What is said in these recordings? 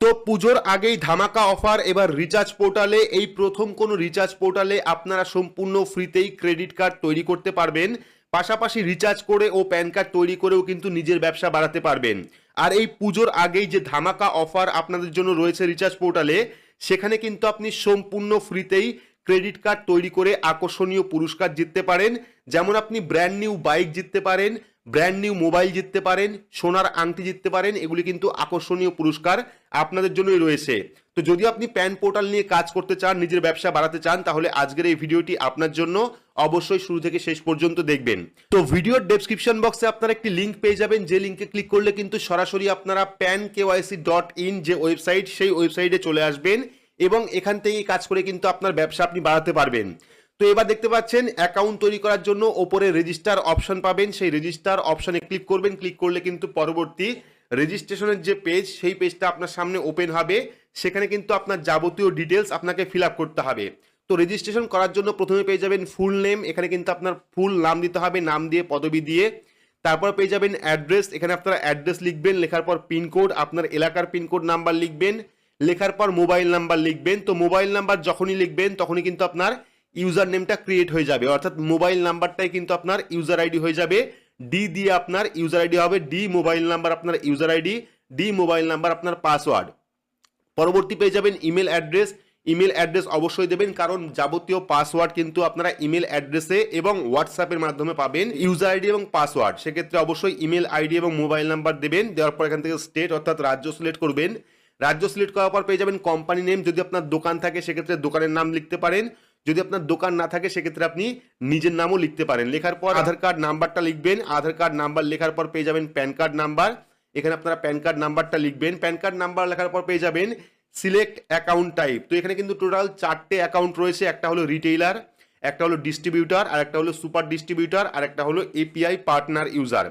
তো পুজোর আগেই ধামাকা অফার, এবার রিচার্জ পোর্টালে, এই প্রথম কোনো রিচার্জ পোর্টালে আপনারা সম্পূর্ণ ফ্রিতেই ক্রেডিট কার্ড তৈরি করতে পারবেন। পাশাপাশি রিচার্জ করে ও প্যান কার্ড তৈরি করেও কিন্তু নিজের ব্যবসা বাড়াতে পারবেন। আর এই পুজোর আগেই যে ধামাকা অফার আপনাদের জন্য রয়েছে রিচার্জ পোর্টালে, সেখানে কিন্তু আপনি সম্পূর্ণ ফ্রিতেই ক্রেডিট কার্ড তৈরি করে আকর্ষণীয় পুরস্কার জিততে পারেন। যেমন আপনি ব্র্যান্ড নিউ বাইক জিততে পারেন ব্র্যান্ড নিউ মোবাইল জিততে পারেন, সোনার আংটি জিততে পারেন, এগুলি কিন্তু আকর্ষণীয় পুরস্কার আপনাদের জন্যই রয়েছে। তো যদি আপনি প্যান পোর্টাল নিয়ে কাজ করতে চান, নিজের ব্যবসা বাড়াতে চান, তাহলে আজকের এই ভিডিওটি আপনার জন্য অবশ্যই শুরু থেকে শেষ পর্যন্ত দেখবেন। তো ভিডিওর ডেসক্রিপশন বক্সে আপনারা একটি লিঙ্ক পেয়ে যাবেন, যে লিঙ্কে ক্লিক করলে কিন্তু সরাসরি আপনারা প্যান কেওয়াইসি ডট ইন যে ওয়েবসাইট সেই ওয়েবসাইটে চলে আসবেন এবং এখান থেকেই কাজ করে কিন্তু আপনার ব্যবসা আপনি বাড়াতে পারবেন। তো এবার দেখতে পাচ্ছেন অ্যাকাউন্ট তৈরি করার জন্য ওপরে রেজিস্টার অপশন পাবেন। সেই রেজিস্টার অপশনে ক্লিক করবেন। ক্লিক করলে কিন্তু পরবর্তী রেজিস্ট্রেশনের যে পেজ সেই পেজটা আপনার সামনে ওপেন হবে। সেখানে কিন্তু আপনার যাবতীয় ডিটেলস আপনাকে ফিল করতে হবে। তো রেজিস্ট্রেশন করার জন্য প্রথমে পেয়ে যাবেন ফুল নেম এখানে কিন্তু আপনার ফুল নাম দিতে হবে, নাম দিয়ে পদবি দিয়ে। তারপর পেয়ে যাবেন অ্যাড্রেস এখানে আপনারা অ্যাড্রেস লিখবেন, লেখার পর পিনকোড আপনার এলাকার পিনকোড নাম্বার লিখবেন, লেখার পর মোবাইল নাম্বার লিখবেন। তো মোবাইল নাম্বার যখনই লিখবেন, তখনই কিন্তু আপনার ইউজার নেমটা ক্রিয়েট হয়ে যাবে। অর্থাৎ মোবাইল নাম্বারটাই কিন্তু আপনার ইউজার আইডি হয়ে যাবে। ডি দিয়ে আপনার ইউজার আইডি হবে। ডি মোবাইল নাম্বার আপনার user ID D mobile number আপনার পাসওয়ার্ড পরবর্তী পেয়ে যাবেন ইমেল অ্যাড্রেস ইমেল অ্যাড্রেস অবশ্যই দেবেন, কারণ যাবতীয় পাসওয়ার্ড কিন্তু আপনারা ইমেল অ্যাড্রেসে এবং হোয়াটসঅ্যাপের মাধ্যমে পাবেন ইউজার আইডি এবং পাসওয়ার্ড সেক্ষেত্রে অবশ্যই ইমেল আইডি এবং মোবাইল নাম্বার দেবেন। দেওয়ার পর এখান থেকে স্টেট অর্থাৎ রাজ্য সিলেক্ট করবেন। রাজ্য সিলেক্ট করার পর পেয়ে যাবেন কোম্পানি নেম যদি আপনার দোকান থাকে, সেক্ষেত্রে দোকানের নাম লিখতে পারেন। যদি আপনার দোকান না থাকে সেক্ষেত্রে আপনি নিজের নামও লিখতে পারেন। লেখার পর আধার কার্ড নাম্বারটা লিখবেন আধার কার্ড নাম্বার লেখার পর পেয়ে যাবেন প্যান কার্ড নাম্বার। এখানে আপনারা প্যান কার্ড নাম্বারটা লিখবেন। প্যান কার্ড নাম্বার লেখার পর পেয়ে যাবেন সিলেক্ট অ্যাকাউন্ট টাইপ। তো এখানে কিন্তু টোটাল চারটে অ্যাকাউন্ট রয়েছে একটা হলো রিটেইলার একটা হলো ডিস্ট্রিবিউটার আর একটা হলো সুপার ডিস্ট্রিবিউটার আর একটা হলো এপিআই পার্টনার ইউজার।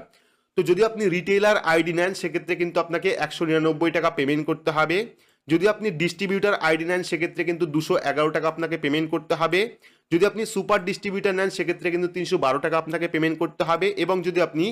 তো যদি আপনি রিটেইলার আইডি নেন সেক্ষেত্রে কিন্তু আপনাকে একশো নিরানব্বই টাকা পেমেন্ট করতে হবে। যদি আপনি ডিস্ট্রিবিউটার আইডি নেন, সেক্ষেত্রে কিন্তু দুশো এগারো টাকা আপনাকে পেমেন্ট করতে হবে। যদি আপনি সুপার ডিস্ট্রিবিউটার নেন, সেক্ষেত্রে কিন্তু তিনশো বারো টাকা আপনাকে পেমেন্ট করতে হবে এবং যদি আপনি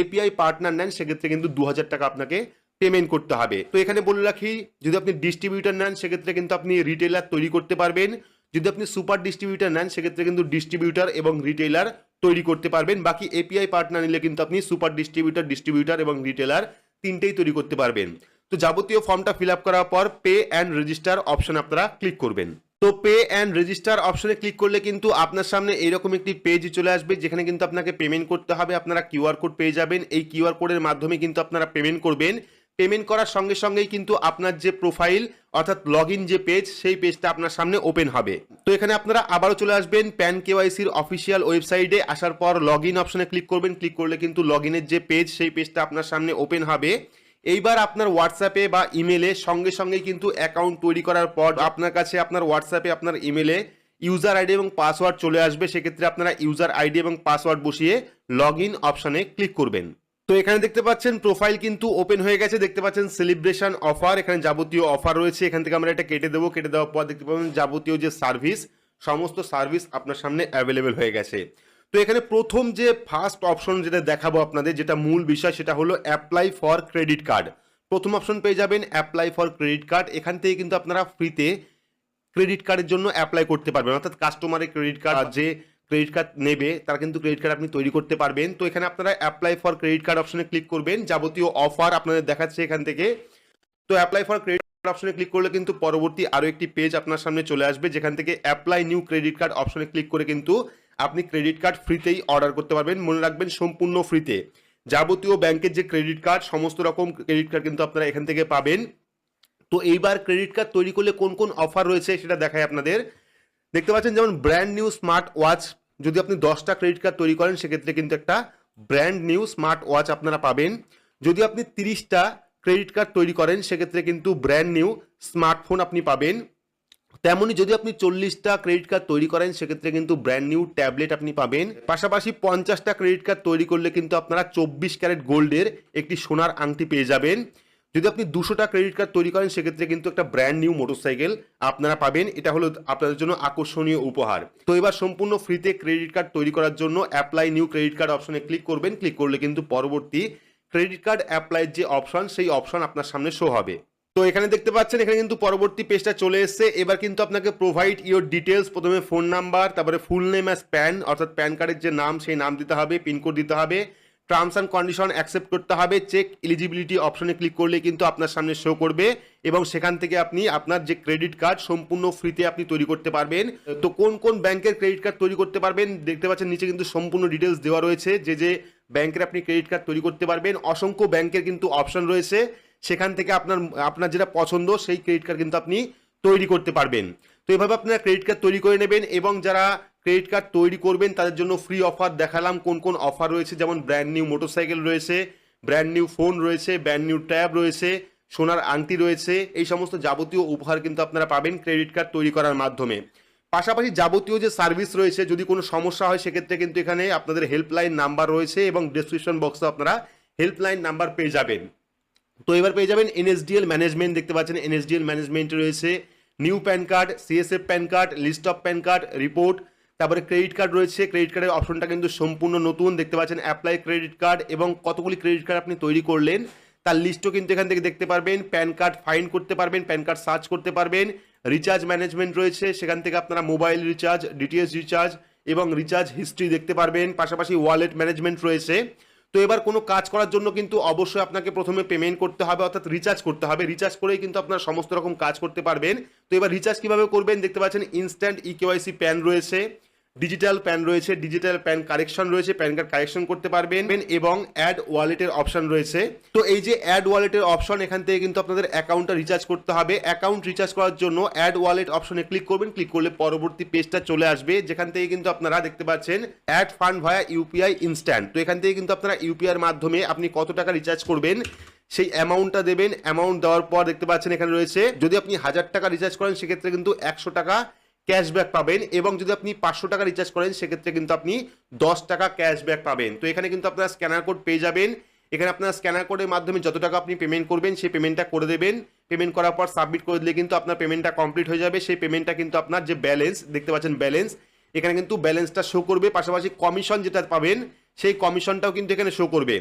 এপিআই পার্টনার নেন, সেক্ষেত্রে কিন্তু দু হাজার টাকা আপনাকে পেমেন্ট করতে হবে। তো এখানে বলে রাখি, যদি আপনি ডিস্ট্রিবিউটার নেন, সেক্ষেত্রে কিন্তু আপনি রিটেলার তৈরি করতে পারবেন। যদি আপনি সুপার ডিস্ট্রিবিউটার নেন, সেক্ষেত্রে কিন্তু ডিস্ট্রিবিউটার এবং রিটেলার তৈরি করতে পারবেন। বাকি এপিআই পার্টনার নিলে কিন্তু আপনি সুপার ডিস্ট্রিবিউটার ডিস্ট্রিবিউটার এবং রিটেলার তিনটেই তৈরি করতে পারবেন। তো যাবতীয় ফর্মটা ফিল আপ করার পর পে অ্যান্ড রেজিস্টার অপশন আপনারা ক্লিক করবেন। তো পে অ্যান্ড রেজিস্টার অপশনে ক্লিক করলে কিন্তু আপনার সামনে এইরকম একটি পেজ চলে আসবে, যেখানে কিন্তু আপনাকে পেমেন্ট করতে হবে, আপনারা কিউআর কোড পেয়ে যাবেন। এই কিউআর কোডের মাধ্যমে কিন্তু আপনারা পেমেন্ট করবেন। পেমেন্ট করার সঙ্গে সঙ্গেই কিন্তু আপনার যে প্রোফাইল অর্থাৎ লগ যে পেজ সেই পেজটা আপনার সামনে ওপেন হবে। তো এখানে আপনারা আবারও চলে আসবেন প্যান কেওয়াইসির অফিসিয়াল ওয়েবসাইটে আসার পর লগ অপশনে ক্লিক করবেন। ক্লিক করলে কিন্তু লগ যে পেজ সেই পেজটা আপনার সামনে ওপেন হবে। এইবার আপনার হোয়াটসঅ্যাপে বা ইমেলে সঙ্গে সঙ্গেই কিন্তু অ্যাকাউন্ট তৈরি করার পর আপনার কাছে আপনার হোয়াটসঅ্যাপে আপনার ইমেলে ইউজার আইডি এবং পাসওয়ার্ড চলে আসবে। সেক্ষেত্রে আপনারা ইউজার আইডি এবং পাসওয়ার্ড বসিয়ে লগ ইন অপশানে ক্লিক করবেন। তো এখানে দেখতে পাচ্ছেন প্রোফাইল কিন্তু ওপেন হয়ে গেছে। দেখতে পাচ্ছেন সেলিব্রেশন অফার এখানে যাবতীয় অফার রয়েছে। এখান থেকে আমরা এটা কেটে দেবো। কেটে দেওয়ার পর দেখতে পাবেন যাবতীয় যে সার্ভিস সমস্ত সার্ভিস আপনার সামনে অ্যাভেলেবেল হয়ে গেছে। তো এখানে প্রথম যে ফার্স্ট অপশন যেটা দেখাবো আপনাদের, যেটা মূল বিষয়, সেটা হলো অ্যাপ্লাই ফর ক্রেডিট কার্ড প্রথম অপশন পেয়ে যাবেন অ্যাপ্লাই ফর ক্রেডিট কার্ড এখান থেকে কিন্তু আপনারা ফ্রিতে ক্রেডিট কার্ডের জন্য অ্যাপ্লাই করতে পারবেন। অর্থাৎ কাস্টমারের ক্রেডিট কার্ড যে ক্রেডিট কার্ড নেবে, তারা কিন্তু ক্রেডিট কার্ড আপনি তৈরি করতে পারবেন। তো এখানে আপনারা অ্যাপ্লাই ফর ক্রেডিট কার্ড অপশনে ক্লিক করবেন। যাবতীয় অফার আপনাদের দেখাচ্ছে এখান থেকে। তো অ্যাপ্লাই ফর ক্রেডিট কার্ড অপশনে ক্লিক করলে কিন্তু পরবর্তী আরও একটি পেজ আপনার সামনে চলে আসবে। যেখান থেকে অ্যাপ্লাই নিউ ক্রেডিট কার্ড অপশনে ক্লিক করে কিন্তু আপনি ক্রেডিট কার্ড ফ্রিতেই অর্ডার করতে পারবেন। মনে রাখবেন সম্পূর্ণ ফ্রিতে যাবতীয় ব্যাংকের যে ক্রেডিট কার্ড সমস্ত রকম ক্রেডিট কার্ড কিন্তু আপনারা এখান থেকে পাবেন। তো এইবার ক্রেডিট কার্ড তৈরি করলে কোন কোন অফার রয়েছে সেটা দেখায় আপনাদের। দেখতে পাচ্ছেন যেমন ব্র্যান্ড নিউ স্মার্ট ওয়াচ যদি আপনি দশটা ক্রেডিট কার্ড তৈরি করেন, সেক্ষেত্রে কিন্তু একটা ব্র্যান্ড নিউ স্মার্ট ওয়াচ আপনারা পাবেন। যদি আপনি তিরিশটা ক্রেডিট কার্ড তৈরি করেন, সেক্ষেত্রে কিন্তু ব্র্যান্ড নিউ স্মার্টফোন আপনি পাবেন। তেমনই যদি আপনি চল্লিশটা ক্রেডিট কার্ড তৈরি করেন, সেক্ষেত্রে কিন্তু ব্র্যান্ড নিউ ট্যাবলেট আপনি পাবেন। পাশাপাশি পঞ্চাশটা ক্রেডিট কার্ড তৈরি করলে কিন্তু আপনারা চব্বিশ ক্যারেট গোল্ডের একটি সোনার আংটি পেয়ে যাবেন। যদি আপনি দুশোটা ক্রেডিট কার্ড তৈরি করেন, সেক্ষেত্রে কিন্তু একটা ব্র্যান্ড নিউ মোটরসাইকেল আপনারা পাবেন। এটা হলো আপনাদের জন্য আকর্ষণীয় উপহার। তো এবার সম্পূর্ণ ফ্রিতে ক্রেডিট কার্ড তৈরি করার জন্য অ্যাপ্লাই নিউ ক্রেডিট কার্ড অপশনে ক্লিক করবেন। ক্লিক করলে কিন্তু পরবর্তী ক্রেডিট কার্ড অ্যাপ্লাইয়ের যে অপশন সেই অপশন আপনার সামনে শো হবে। তো এখানে দেখতে পাচ্ছেন, এখানে কিন্তু পরবর্তী পেজটা চলে এসেছে। এবার কিন্তু আপনাকে প্রোভাইড ইওর ডিটেলস প্রথমে ফোন নাম্বার তারপরে ফুল নেম অ্যাজ প্যান অর্থাৎ প্যান কার্ডের যে নাম, সেই নাম দিতে হবে পিনকোড দিতে হবে। টার্মস অ্যান্ড কন্ডিশন অ্যাকসেপ্ট করতে হবে চেক এলিজিবিলিটি অপশনে ক্লিক করলে কিন্তু আপনার সামনে শো করবে এবং সেখান থেকে আপনি আপনার যে ক্রেডিট কার্ড সম্পূর্ণ ফ্রিতে আপনি তৈরি করতে পারবেন। তো কোন কোন ব্যাংকের ক্রেডিট কার্ড তৈরি করতে পারবেন, দেখতে পাচ্ছেন, নিচে কিন্তু সম্পূর্ণ ডিটেলস দেওয়া রয়েছে, যে যে ব্যাংকের আপনি ক্রেডিট কার্ড তৈরি করতে পারবেন। অসংখ্য ব্যাংকের কিন্তু অপশন রয়েছে। সেখান থেকে আপনার আপনার যেটা পছন্দ সেই ক্রেডিট কার্ড কিন্তু আপনি তৈরি করতে পারবেন। তো এভাবে আপনারা ক্রেডিট কার্ড তৈরি করে নেবেন এবং যারা ক্রেডিট কার্ড তৈরি করবেন, তাদের জন্য ফ্রি অফার দেখালাম কোন কোন অফার রয়েছে। যেমন ব্র্যান্ড নিউ মোটরসাইকেল রয়েছে ব্র্যান্ড নিউ ফোন রয়েছে ব্র্যান্ড নিউ ট্যাব রয়েছে, সোনার আংটি রয়েছে, এই সমস্ত যাবতীয় উপহার কিন্তু আপনারা পাবেন ক্রেডিট কার্ড তৈরি করার মাধ্যমে। পাশাপাশি যাবতীয় যে সার্ভিস রয়েছে, যদি কোনো সমস্যা হয়, সেক্ষেত্রে কিন্তু এখানে আপনাদের হেল্পলাইন নাম্বার রয়েছে এবং ডিসক্রিপশন বক্সে আপনারা হেল্পলাইন নাম্বার পেয়ে যাবেন। তো এবার পেয়ে যাবেন এনএসডিএল ম্যানেজমেন্ট, দেখতে পাচ্ছেন এনএসডিএল ম্যানেজমেন্ট রয়েছে। New PAN card, CSF PAN card, list of PAN card, report, তারপরে ক্রেডিট কার্ড রয়েছে। ক্রেডিট কার্ডের অপশনটা কিন্তু সম্পূর্ণ নতুন, দেখতে পাচ্ছেন অ্যাপ্লাই ক্রেডিট কার্ড এবং কতগুলি ক্রেডিট কার্ড আপনি তৈরি করলেন, তার লিস্টও কিন্তু এখান থেকে দেখতে পারবেন। প্যান কার্ড ফাইন করতে পারবেন, প্যান কার্ড সার্চ করতে পারবেন। রিচার্জ ম্যানেজমেন্ট রয়েছে, সেখান থেকে আপনারা মোবাইল রিচার্জ, ডিটিএস রিচার্জ এবং রিচার্জ হিস্ট্রি দেখতে পারবেন। পাশাপাশি ওয়ালেট ম্যানেজমেন্ট রয়েছে। তো এবার কোনো কাজ করার জন্য কিন্তু অবশ্যই আপনাকে প্রথমে পেমেন্ট করতে হবে, অর্থাৎ রিচার্জ করতে হবে। রিচার্জ করেই কিন্তু আপনার সমস্ত রকম কাজ করতে পারবেন। তো এবার রিচার্জ কীভাবে করবেন? দেখতে পাচ্ছেন ইনস্ট্যান্ট ই কেওয়াইসি প্যান রয়েছে। ডিজিটাল প্যান রয়েছে ডিজিটাল প্যান কারেকশন রয়েছে প্যান কার্ড কারেকশন করতে পারবেন এবং অ্যাড ওয়ালেটের অপশন রয়েছে। তো এই যে অ্যাড ওয়ালেটের অপশন এখান থেকে কিন্তু আপনাদের অ্যাকাউন্টটা রিচার্জ করতে হবে। অ্যাকাউন্ট রিচার্জ করার জন্য অ্যাড ওয়ালেট অপশনে ক্লিক করবেন ক্লিক করলে পরবর্তী পেজটা চলে আসবে। যেখান থেকে কিন্তু আপনারা দেখতে পাচ্ছেন add fund via UPI instant তো এখান থেকে কিন্তু আপনারা ইউপিআইয়ের মাধ্যমে আপনি কত টাকা রিচার্জ করবেন, সেই অ্যামাউন্টটা দেবেন। অ্যামাউন্ট দেওয়ার পর দেখতে পাচ্ছেন এখানে রয়েছে, যদি আপনি হাজার টাকা রিচার্জ করেন, সেক্ষেত্রে কিন্তু একশো টাকা ক্যাশব্যাক পাবেন এবং যদি আপনি পাঁচশো টাকা রিচার্জ করেন, সেক্ষেত্রে কিন্তু আপনি দশ টাকা ক্যাশব্যাক পাবেন। তো এখানে কিন্তু আপনারা স্ক্যানার কোড পেয়ে যাবেন। এখানে আপনার স্ক্যানার কোডের মাধ্যমে যত টাকা আপনি পেমেন্ট করবেন, সেই পেমেন্টটা করে দেবেন। পেমেন্ট করার পর সাবমিট করে দিলে কিন্তু আপনার পেমেন্টটা কমপ্লিট হয়ে যাবে। সেই পেমেন্টটা কিন্তু আপনার যে ব্যালেন্স দেখতে পাচ্ছেন ব্যালেন্স এখানে কিন্তু ব্যালেন্সটা শো করবে। পাশাপাশি কমিশন যেটা পাবেন, সেই কমিশনটাও কিন্তু এখানে শো করবে।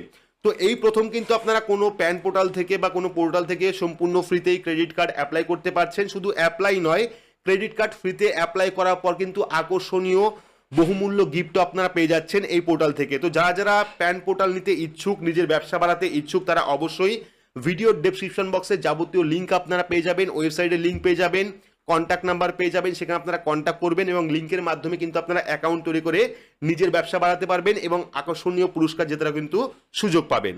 তো এই প্রথম কিন্তু আপনারা কোনো প্যান পোর্টাল থেকে বা কোনো পোর্টাল থেকে সম্পূর্ণ ফ্রিতেই ক্রেডিট কার্ড অ্যাপ্লাই করতে পারছেন। শুধু অ্যাপ্লাই নয় ক্রেডিট কার্ড ফ্রিতে অ্যাপ্লাই করার পর কিন্তু আকর্ষণীয় বহুমূল্য গিফট আপনারা পেয়ে যাচ্ছেন এই পোর্টাল থেকে। তো যারা যারা প্যান পোর্টাল নিতে ইচ্ছুক, নিজের ব্যবসা বাড়াতে ইচ্ছুক, তারা অবশ্যই ভিডিও ডেসক্রিপশন বক্সে যাবতীয় লিঙ্ক আপনারা পেয়ে যাবেন ওয়েবসাইটের লিঙ্ক পেয়ে যাবেন কন্ট্যাক্ট নাম্বার পেয়ে যাবেন, সেখানে আপনারা কন্ট্যাক্ট করবেন এবং লিঙ্কের মাধ্যমে কিন্তু আপনারা অ্যাকাউন্ট তৈরি করে নিজের ব্যবসা বাড়াতে পারবেন এবং আকর্ষণীয় পুরস্কার জেতারও কিন্তু সুযোগ পাবেন।